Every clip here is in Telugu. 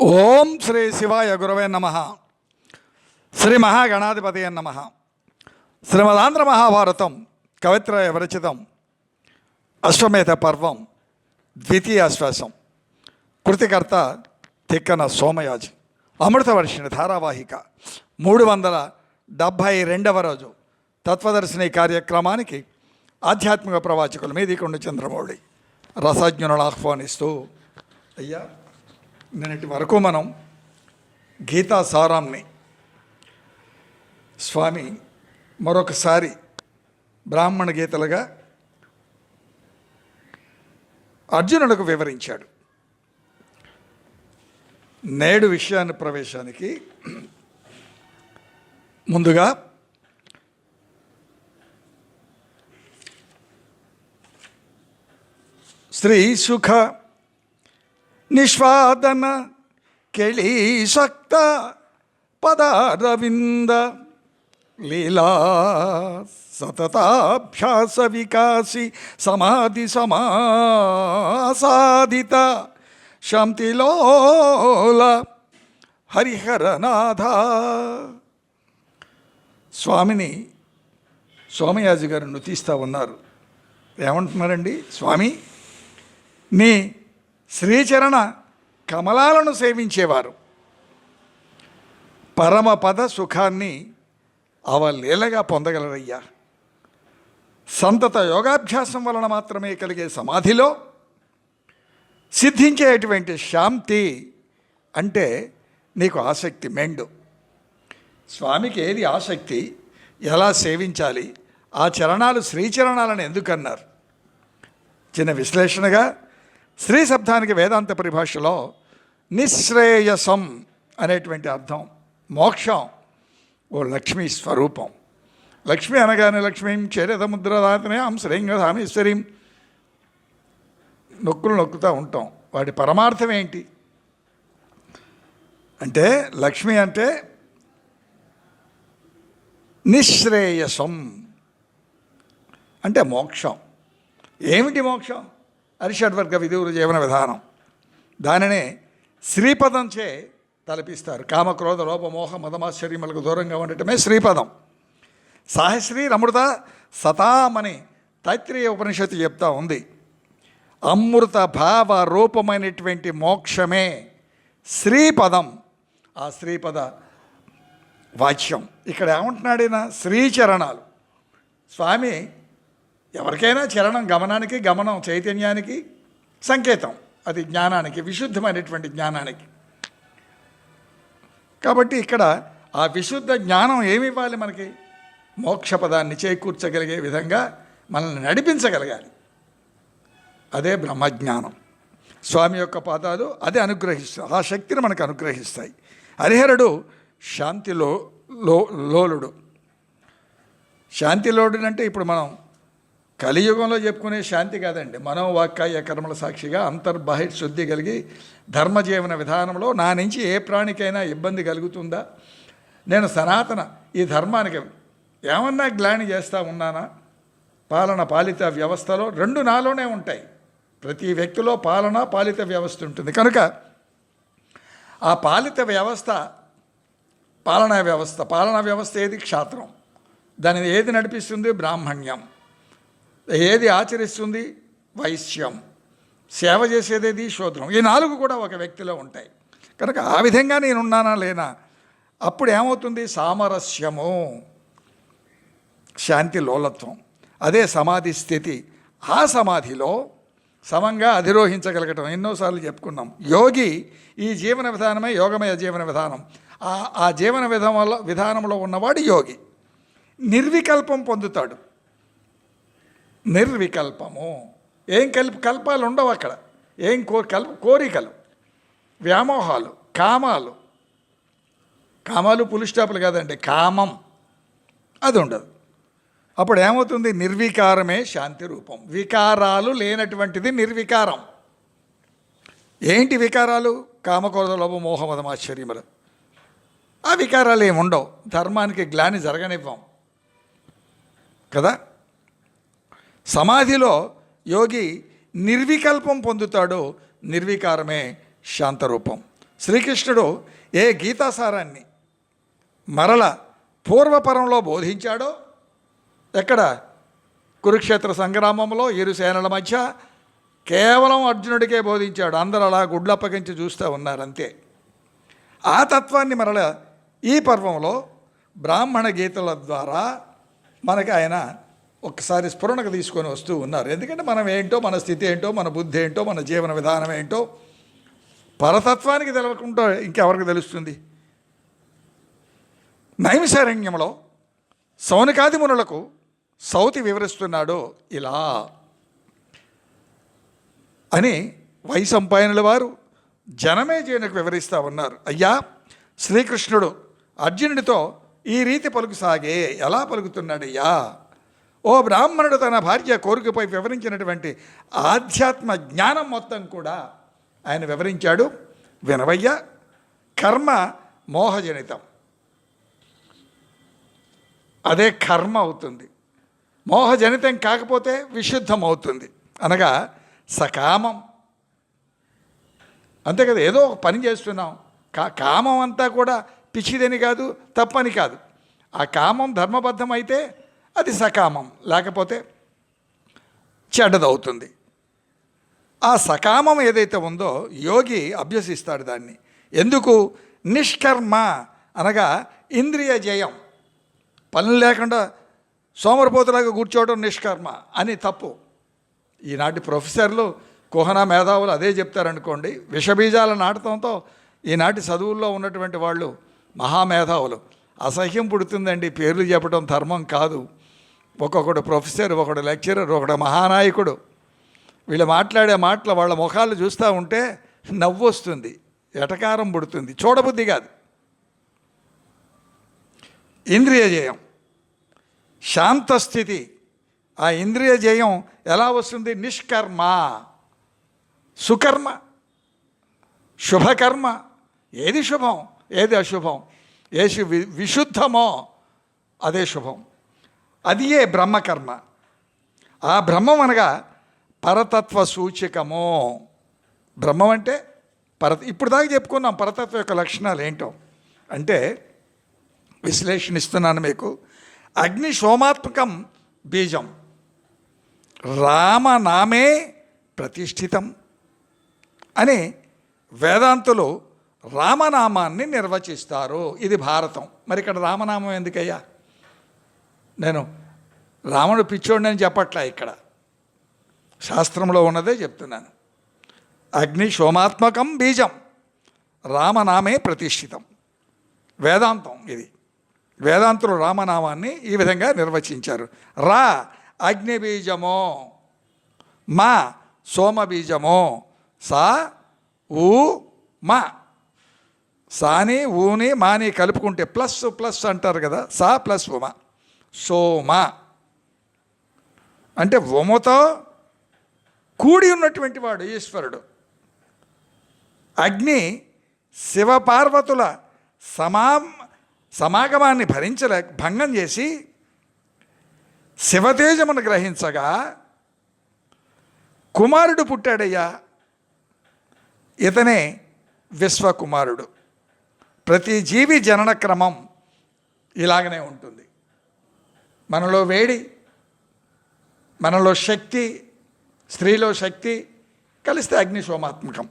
ఓం శ్రీ శివాయ గురవే నమ. శ్రీ మహాగణాధిపతి నమ. శ్రీమదాంధ్ర మహాభారతం కవిత్రయ విరచితం అశ్వమేధ పర్వం ద్వితీయ అశ్వాసం కృతికర్త తిక్కన సోమయాజి అమృతవర్షిణి ధారావాహిక మూడు వందల డెబ్భై రెండవ రోజు తత్వదర్శిని కార్యక్రమానికి ఆధ్యాత్మిక ప్రవాచకులు మీదికొండ చంద్రమౌళి రసజ్ఞులను ఆహ్వానిస్తూ అయ్యా. నిన్నటి వరకు మనం గీతా సారాంని స్వామి మరొకసారి బ్రాహ్మణ గీతలుగా అర్జునుడికి వివరించాడు. నేడు విషయాన్ని ప్రవేశానికి ముందుగా శ్రీ సుఖ నిష్వాదన ಕೆಳೀಸಕ್ತ ಪದಾರವಿಂದ ಲೀಲಾ ಸತತಾಭ್ಯಾಸ ವಿಕಾಸಿ ಸಮಾಧಿ ಸಮಾಸಾದಿತ ಶಾಂತಿಲೋಲ హరిహరనాథ స్వామిని సోమయాజి గారు నుతిస్తూ ఉన్నారు ఏమంటున్నారండి స్వామి నీ శ్రీచరణ కమలాలను సేవించేవారు. పరమపద సుఖాన్ని అవలీలగా పొందగలరయ్యా. సంతత యోగాభ్యాసం వలన మాత్రమే కలిగే సమాధిలో సిద్ధించేటువంటి శాంతి అంటే నీకు ఆసక్తి మెండు. స్వామికి ఏది ఆసక్తి? ఎలా సేవించాలి? ఆ చరణాలు శ్రీచరణాలను ఎందుకన్నారు? చిన్న విశ్లేషణగా స్త్రీ శబ్దానికి వేదాంత పరిభాషలో నిశ్రేయసం అనేటువంటి అర్థం. మోక్షం. ఓ లక్ష్మీ స్వరూపం. లక్ష్మి అనగానే లక్ష్మీం చేరదముద్రదాతనే హం శ్రీంగధామేశ్వరీం నొక్కులు నొక్కుతూ ఉంటాం. వాటి పరమార్థం ఏంటి? అంటే లక్ష్మి అంటే నిశ్రేయసం. అంటే మోక్షం. ఏమిటి మోక్షం? అరిషడ్వర్గ విధువుల జీవన విధానం. దానినే శ్రీపదంచే తలపిస్తారు. కామక్రోధ లోపమోహ మదమాశ్చర్యములకు దూరంగా ఉండటమే శ్రీపదం. సాహశ్రీ రమృత సతామని తైత్రీయ ఉపనిషత్తు చెప్తా ఉంది. అమృత భావ రూపమైనటువంటి మోక్షమే శ్రీపదం. ఆ శ్రీపద వాక్యం ఇక్కడ ఏమంటున్నాడైనా శ్రీచరణాలు. స్వామి ఎవరికైనా చరణం గమనానికి గమనం చైతన్యానికి సంకేతం. అది జ్ఞానానికి విశుద్ధమైనటువంటి జ్ఞానానికి. కాబట్టి ఇక్కడ ఆ విశుద్ధ జ్ఞానం ఏమి ఇవ్వాలి మనకి? మోక్షపదాన్ని చేకూర్చగలిగే విధంగా మనల్ని నడిపించగలగాలి. అదే బ్రహ్మజ్ఞానం. స్వామి యొక్క పాదాలు అదే అనుగ్రహిస్తాయి. ఆ శక్తిని మనకు అనుగ్రహిస్తాయి. హరిహరుడు శాంతిలో లో లోలుడు. శాంతిలోడు అంటే ఇప్పుడు మనం కలియుగంలో చెప్పుకునే శాంతి కాదండి. మనోవాక్కాయ కర్మల సాక్షిగా అంతర్బాహిర్ శుద్ధి కలిగి ధర్మజీవన విధానంలో నా నుంచి ఏ ప్రాణికైనా ఇబ్బంది కలుగుతుందా? నేను సనాతన ఈ ధర్మానికి ఏమన్నా గ్లాని చేస్తూ ఉన్నానా? పాలన పాలిత వ్యవస్థలో రెండు నాలోనే ఉంటాయి. ప్రతి వ్యక్తిలో పాలన పాలిత వ్యవస్థ ఉంటుంది. కనుక ఆ పాలిత వ్యవస్థ పాలనా వ్యవస్థ. పాలనా వ్యవస్థ ఏది? క్షాత్రం. దానిని ఏది నడిపిస్తుంది? బ్రాహ్మణ్యం. ఏది ఆచరిస్తుంది? వైశ్యం. సేవ చేసేదేది శూద్రం ఈ నాలుగు కూడా ఒక వ్యక్తిలో ఉంటాయి. కనుక ఆ విధంగా నేనున్నానా లేనా? అప్పుడు ఏమవుతుంది సామరస్యము. శాంతి లోలత్వం. అదే సమాధి స్థితి. ఆ సమాధిలో సమంగా అధిరోహించగలగటం. ఎన్నోసార్లు చెప్పుకున్నాం. యోగి ఈ జీవన విధానమే యోగమయ జీవన విధానం. ఆ ఆ జీవన విధానంలో విధానంలో ఉన్నవాడు యోగి. నిర్వికల్పం పొందుతాడు. నిర్వికల్పము. ఏం కల్ప కల్పాలు ఉండవు అక్కడ. ఏం కో కల్ప కోరికలు వ్యామోహాలు కామాలు. కామాలు పులిస్టాపులు కాదండి కామం. అది ఉండదు. అప్పుడు ఏమవుతుంది? నిర్వికారమే శాంతి రూపం. వికారాలు లేనటువంటిది నిర్వికారం. ఏంటి వికారాలు? కామకోద లోభ మోహమదం ఆశ్చర్యములు ఆ వికారాలు ఏమి ఉండవు. ధర్మానికి గ్లాని జరగనివ్వం. కదా? సమాధిలో యోగి నిర్వికల్పం పొందుతాడో నిర్వికారమే శాంతరూపం. శ్రీకృష్ణుడు ఏ గీతాసారాన్ని మరల పూర్వపరంలో బోధించాడో ఎక్కడ? కురుక్షేత్ర సంగ్రామంలో ఇరు సేనల మధ్య కేవలం అర్జునుడికే బోధించాడు. అందరూ అలా గుడ్లప్పగించి చూస్తూ ఉన్నారు అంతే ఆ తత్వాన్ని మరల ఈ పర్వంలో బ్రాహ్మణ గీతల ద్వారా మనకి ఆయన ఒకసారి స్ఫురణకు తీసుకొని వస్తూ ఉన్నారు. ఎందుకంటే మనం ఏంటో మన స్థితి ఏంటో మన బుద్ధి ఏంటో మన జీవన విధానం ఏంటో పరతత్వానికి తెలవకుండా ఇంకెవరికి తెలుస్తుంది? నైమిశారణ్యంలో సౌనికాది మునులకు సౌతి వివరిస్తున్నాడు ఇలా. అని వైసంపాయనుల వారు జనమేజయునికి వివరిస్తూ ఉన్నారు. అయ్యా శ్రీకృష్ణుడు అర్జునుడితో ఈ రీతి పలుకు సాగే ఎలా పలుకుతున్నాడయ్యా? ఓ బ్రాహ్మణుడు తన భార్య కోరికపై వివరించినటువంటి ఆధ్యాత్మ జ్ఞానం మొత్తం కూడా ఆయన వివరించాడు. వినవయ్య కర్మ మోహజనితం. అదే కర్మ అవుతుంది. మోహజనితం కాకపోతే విశుద్ధం అవుతుంది అనగా సకామం. అంతే కదా ఏదో ఒక పని చేస్తున్నాం. కా కామం అంతా కూడా పిచ్చిదని కాదు తప్పని కాదు. ఆ కామం ధర్మబద్ధం అయితే అది సకామం. లేకపోతే చెడ్డదవుతుంది. ఆ సకామం ఏదైతే ఉందో యోగి అభ్యసిస్తాడు దాన్ని. ఎందుకు? నిష్కర్మ అనగా ఇంద్రియ జయం. పనులు లేకుండా సోమరిపోతులాగా కూర్చోవడం నిష్కర్మ అని తప్పు. ఈనాటి ప్రొఫెసర్లు కుహన మేధావులు అదే చెప్తారనుకోండి విషబీజాల నాటడంతో ఈనాటి చదువుల్లో ఉన్నటువంటి వాళ్ళు మహామేధావులు. అసహ్యం పుడుతుందండి పేర్లు చెప్పడం ధర్మం కాదు. ఒక్కొక్కడు ప్రొఫెసర్ ఒకడు లెక్చరర్ ఒకడు మహానాయకుడు. వీళ్ళు మాట్లాడే మాటలు వాళ్ళ ముఖాలు చూస్తూ ఉంటే నవ్వు వస్తుంది ఎటకారం పుడుతుంది చూడబుద్ధి కాదు. ఇంద్రియ జయం. శాంతస్థితి ఆ ఇంద్రియ జయం ఎలా వస్తుంది? నిష్కర్మ. సుకర్మ. శుభకర్మ. ఏది శుభం? ఏది అశుభం? ఏది విశుద్ధమో అదే శుభం. అదియే బ్రహ్మకర్మ. ఆ బ్రహ్మం అనగా పరతత్వ సూచకము. బ్రహ్మం అంటే పర ఇప్పుడు దాకా చెప్పుకున్నాం పరతత్వ యొక్క లక్షణాలు ఏంటో. అంటే విశ్లేషణ ఇస్తున్నాను మీకు. అగ్ని సోమాత్మకం బీజం. రామనామే ప్రతిష్ఠితం అని వేదాంతులు రామనామాన్ని నిర్వచిస్తారు. ఇది భారతం. మరి ఇక్కడ రామనామం ఎందుకయ్యా? నేను రాముడు పిచ్చోడిని అని చెప్పట్లా ఇక్కడ. శాస్త్రంలో ఉన్నదే చెప్తున్నాను. అగ్ని సోమాత్మకం బీజం రామనామే ప్రతిష్ఠితం. వేదాంతం ఇది. వేదాంతులు రామనామాన్ని ఈ విధంగా నిర్వచించారు. రా అగ్నిబీజమో మా సోమబీజమో సా ఊ మా. సాని ఊని మాని కలుపుకుంటే ప్లస్ ప్లస్ అంటారు కదా సా ప్లస్ ఉమా. సోమ. అంటే వమతో కూడి ఉన్నటువంటి వాడు ఈశ్వరుడు. అగ్ని శివపార్వతుల సమా సమాగమాన్ని భరించలే భంగం చేసి శివతేజమును గ్రహించగా కుమారుడు పుట్టాడయ్యా. ఇతనే విశ్వకుమారుడు. ప్రతి జీవి జనన క్రమం ఇలాగనే ఉంటుంది. మనలో వేడి మనలో శక్తి స్త్రీలో శక్తి కలిస్తే అగ్ని సోమాత్మకం.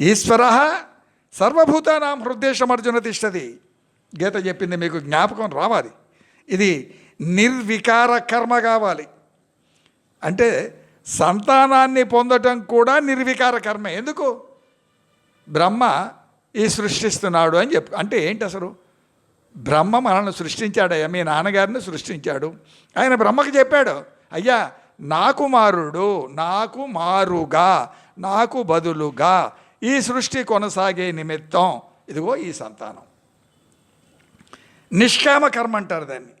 ఈశ్వర సర్వభూతానాం హృదయం అర్జున తిష్టది గీత చెప్పింది మీకు జ్ఞాపకం రావాలి. ఇది నిర్వికార కర్మ కావాలి. అంటే సంతానాన్ని పొందటం కూడా నిర్వికార కర్మ. ఎందుకు? బ్రహ్మ ఈ సృష్టిస్తున్నాడు అని చెప్పు. అంటే ఏంటి అసలు? బ్రహ్మ మనల్ని సృష్టించాడయ్యా మీ నాన్నగారిని సృష్టించాడు. ఆయన బ్రహ్మకు చెప్పాడు అయ్యా నాకు మారుడు నాకు మారుగా నాకు బదులుగా ఈ సృష్టి కొనసాగే నిమిత్తం. ఇదిగో ఈ సంతానం. నిష్కామ కర్మ అంటారు దాన్ని.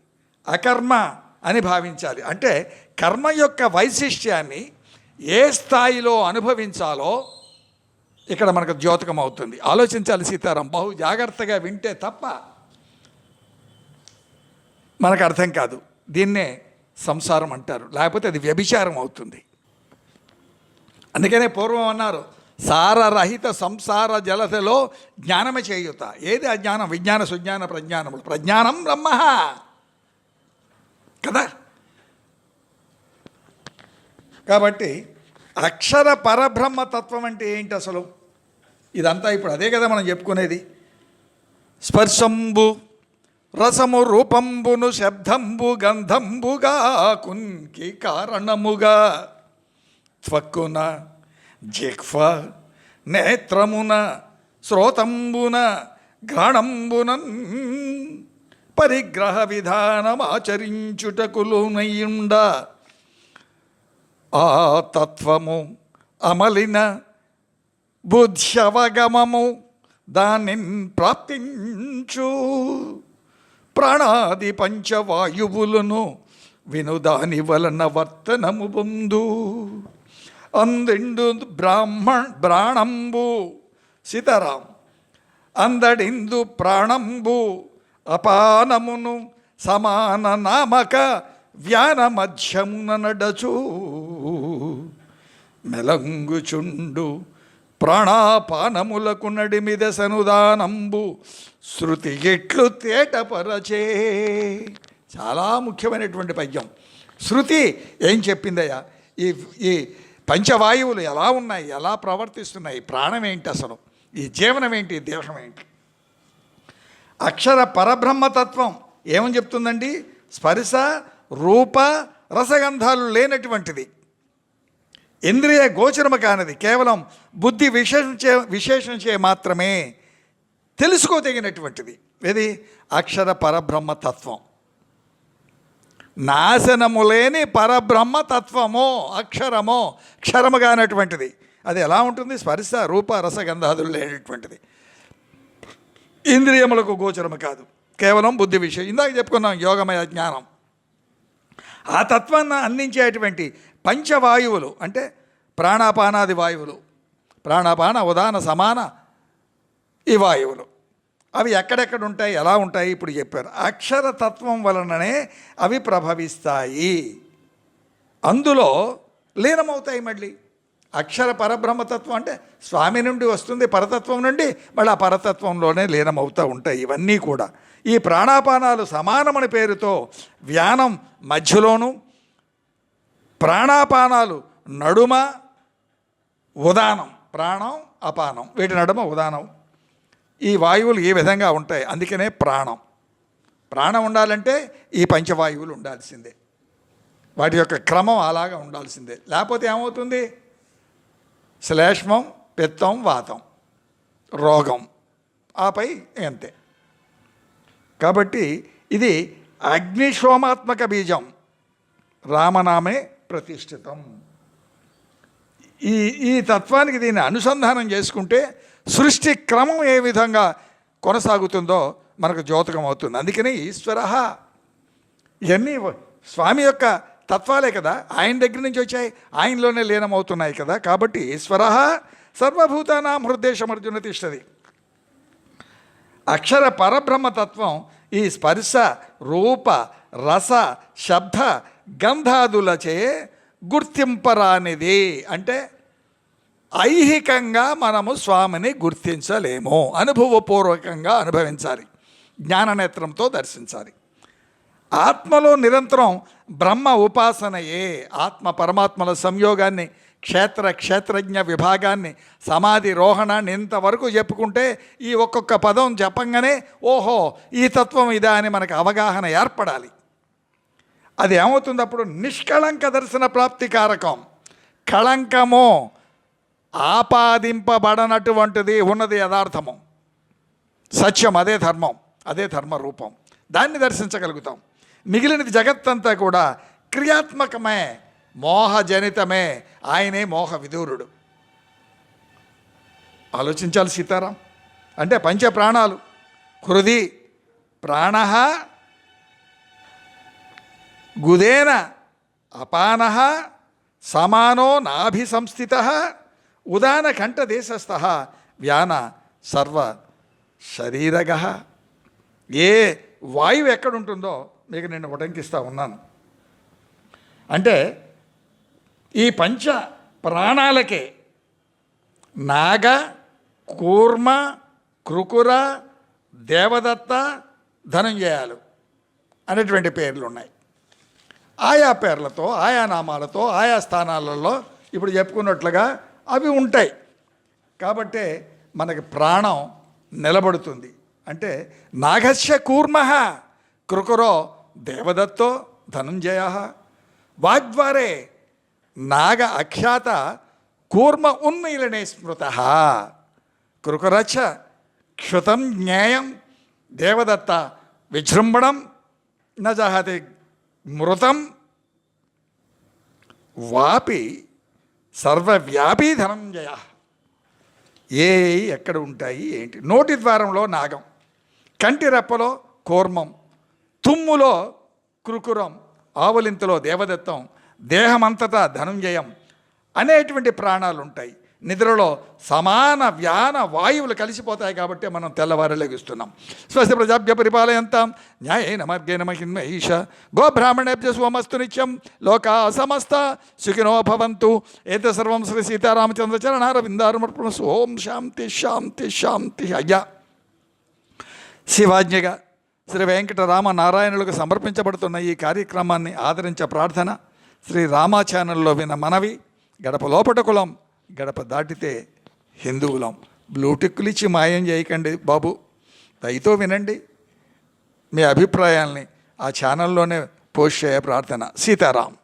అకర్మ అని భావించాలి. అంటే కర్మ యొక్క వైశిష్ట్యాన్ని ఏ స్థాయిలో అనుభవించాలో ఇక్కడ మనకు ద్యోతకం అవుతుంది. ఆలోచించాలి సీతారాం బహు జాగ్రత్తగా వింటే తప్ప మనకు అర్థం కాదు. దీన్నే సంసారం అంటారు. లేకపోతే అది వ్యభిచారం అవుతుంది. అందుకనే పూర్వం అన్నారు సారరహిత సంసార జలతలో జ్ఞానమే చేయుత. ఏది అజ్ఞానం విజ్ఞాన సుజ్ఞాన ప్రజ్ఞానములు ప్రజ్ఞానం బ్రహ్మ. కదా? కాబట్టి అక్షర పరబ్రహ్మ తత్వం అంటే ఏంటి అసలు? ఇదంతా ఇప్పుడు అదే కదా మనం చెప్పుకునేది. స్పర్శంబు రసము రూపంబును శబ్దంబు గంధంబుగా కున్కి కారణముగా. త్వక్కున జిహ్వ నేత్రమున శ్రోతంబున ఘ్రాణంబునన్ పరిగ్రహ విధానమాచరించుటకులునయ్యుండ ఆ తత్వము అమలిన బుద్ధ్యవగమము దానిని ప్రాప్తించు. ప్రాణాది పంచవాయువులను వినుదాని వలన వర్తనము పొందు. అందెండు బ్రాహ్మణ్ ప్రాణంబు సీతారాం. అందడిందు ప్రాణంబు అపానమును సమాన నామక వ్యాన మధ్యమున నడచు. మెలంగుచుండు ప్రాణాపానములకు నడిమిద సనుదానంబు శృతి ఎట్లు తేటపరచే. చాలా ముఖ్యమైనటువంటి పద్యం. శృతి ఏం చెప్పిందయ్యా? ఈ ఈ పంచవాయువులు ఎలా ఉన్నాయి? ఎలా ప్రవర్తిస్తున్నాయి? ప్రాణం ఏంటి అసలు? ఈ జీవనం ఏంటి? దేశం ఏంటి? అక్షర పరబ్రహ్మతత్వం ఏమని చెప్తుందండి? స్పర్శ రూప రసగంధాలు లేనటువంటిది. ఇంద్రియ గోచరము కానిది. కేవలం బుద్ధి విశేషించే విశేషించే మాత్రమే. తెలుసుకోదగినటువంటిది. ఇది అక్షర పరబ్రహ్మ తత్వం. నాశనము లేని పరబ్రహ్మ తత్వమో అక్షరమో క్షరముగానటువంటిది అది ఎలా ఉంటుంది? స్పరిశ రూప రసగంధాదులు లేనటువంటిది. ఇంద్రియములకు గోచరము కాదు. కేవలం బుద్ధి విషయం. ఇందాక చెప్పుకున్నాం యోగమయ జ్ఞానం. ఆ తత్వాన్ని అందించేటువంటి పంచవాయువులు అంటే ప్రాణాపానాది వాయువులు. ప్రాణాపాన ఉదాన సమాన ఈ వాయువులు. అవి ఎక్కడెక్కడ ఉంటాయి ఎలా ఉంటాయి ఇప్పుడు చెప్పారు. అక్షరతత్వం వలననే అవి ప్రభవిస్తాయి. అందులో లీనమవుతాయి మళ్ళీ. అక్షర పరబ్రహ్మతత్వం అంటే స్వామి నుండి వస్తుంది పరతత్వం నుండి మళ్ళీ ఆ పరతత్వంలోనే లీనమవుతూ ఉంటాయి ఇవన్నీ కూడా. ఈ ప్రాణాపానాలు సమానమని పేరుతో వ్యానం మధ్యలోను ప్రాణాపానాలు నడుమ ఉదానం ప్రాణం అపానం. వీటి నడుమ ఉదానం. ఈ వాయువులు ఈ విధంగా ఉంటాయి? అందుకనే ప్రాణం. ప్రాణం ఉండాలంటే ఈ పంచవాయువులు ఉండాల్సిందే. వాటి యొక్క క్రమం అలాగా ఉండాల్సిందే. లేకపోతే ఏమవుతుంది? శ్లేష్మం పిత్తం వాతం. రోగం. ఆపై అంతే. కాబట్టి ఇది అగ్నిశోమాత్మక బీజం. రామనామే ప్రతిష్ఠితం. ఈ ఈ తత్వానికి దీన్ని అనుసంధానం చేసుకుంటే సృష్టి క్రమం ఏ విధంగా కొనసాగుతుందో మనకు జ్యోతకం అవుతుంది. అందుకని ఈశ్వర ఇవన్నీ స్వామి యొక్క తత్వాలే కదా. ఆయన దగ్గర నుంచి వచ్చాయి. ఆయనలోనే లీనమవుతున్నాయి కదా. కాబట్టి ఈశ్వర సర్వభూతానాం అర్జున తిష్టది. అక్షర పరబ్రహ్మతత్వం ఈ స్పర్శ రూప రస శబ్ద గంధాదులచే గుర్తింపరానిది. అంటే ఐహికంగా మనము స్వామిని గుర్తించలేము. అనుభవపూర్వకంగా అనుభవించాలి. జ్ఞాననేత్రంతో దర్శించాలి. ఆత్మలో నిరంతరం బ్రహ్మ ఉపాసనయే. ఆత్మ పరమాత్మల సంయోగాన్ని క్షేత్ర క్షేత్రజ్ఞ విభాగాన్ని సమాధి రోహణాన్ని ఇంతవరకు చెప్పుకుంటే ఈ ఒక్కొక్క పదం చెప్పంగానే ఓహో ఈ తత్వం ఇదా అని మనకు అవగాహన ఏర్పడాలి. అది ఏమవుతుంది అప్పుడు? నిష్కళంక దర్శన ప్రాప్తి కారకం. కళంకము. ఆపాదింపబడనటువంటిది ఉన్నది యథార్థము. సత్యం అదే ధర్మం అదే ధర్మ రూపం దాన్ని దర్శించగలుగుతాం. మిగిలినది జగత్తంతా కూడా క్రియాత్మకమే మోహజనితమే. ఆయనే మోహ విదూరుడు. ఆలోచించాలి సీతారాం. అంటే పంచ ప్రాణాలు. హృది ప్రాణ గుదేన అపాన సమానో నాభి సంస్థిత ఉదాన కంఠదేశస్థ వ్యాన సర్వ శరీరగ. ఏ వాయువు ఎక్కడుంటుందో మీకు నేను ఉటంకిస్తూ ఉన్నాను. అంటే ఈ పంచ ప్రాణాలకే నాగ కూర్మ కృకుర దేవదత్త ధనంజయాలు అనేటువంటి పేర్లు ఉన్నాయి. ఆయా పేర్లతో ఆయా నామాలతో ఆయా స్థానాలలో ఇప్పుడు చెప్పుకున్నట్లుగా అవి ఉంటాయి. కాబట్టే మనకి ప్రాణం నిలబడుతుంది. అంటే నాగస్య కూర్మ కృకురో దేవదత్తో ధనుంజయ. వాగ్వారే నాగ అఖ్యాత కూర్మ ఉన్మీలనే స్మృత. కృకురచ క్షుతం జ్ఞేయం దేవదత్త విజృంభణం నజహతి మృతం. వాపి సర్వవ్యాపీ ధనంజయ ఏ ఎక్కడ ఉంటాయి ఏంటి? నోటి ద్వారంలో నాగం కంటి రెప్పలో కూర్మం తుమ్ములో కృకురం ఆవలింతలో దేవదత్తం దేహమంతటా ధనుంజయం అనేటువంటి ప్రాణాలు ఉంటాయి నిద్రలో సమాన వ్యాన వాయువులు కలిసిపోతాయి కాబట్టి మనం తెల్లవారలేగిస్తున్నాం స్వస్తి ప్రజాభ్య పరిపాలయంత. న్యాయేన మార్గేణ మహిన్మహీష గోబ్రాహ్మణేభ్య సోమస్తు నిత్యం. లోకా సమస్త. సుఖినో భవంతు. ఏత సర్వం శ్రీ సీతారామచంద్ర చరణారవిందారమర్పణ. ఓం శాంతి శాంతి శాంతి. అయ్యా. శివాజ్ఞగా శ్రీ వెంకటరామ నారాయణులకు సమర్పించబడుతున్న ఈ కార్యక్రమాన్ని ఆదరించే ప్రార్థన శ్రీ రామా ఛానల్లో విన మనవి. గడప లోపట కులం. గడప దాటితే హిందువులం. బ్లూటిక్కులు ఇచ్చి మాయం చేయకండి బాబు. దయతో వినండి. మీ అభిప్రాయాల్ని ఆ ఛానల్లోనే పోస్ట్ చేయ ప్రార్థన. సీతారాం.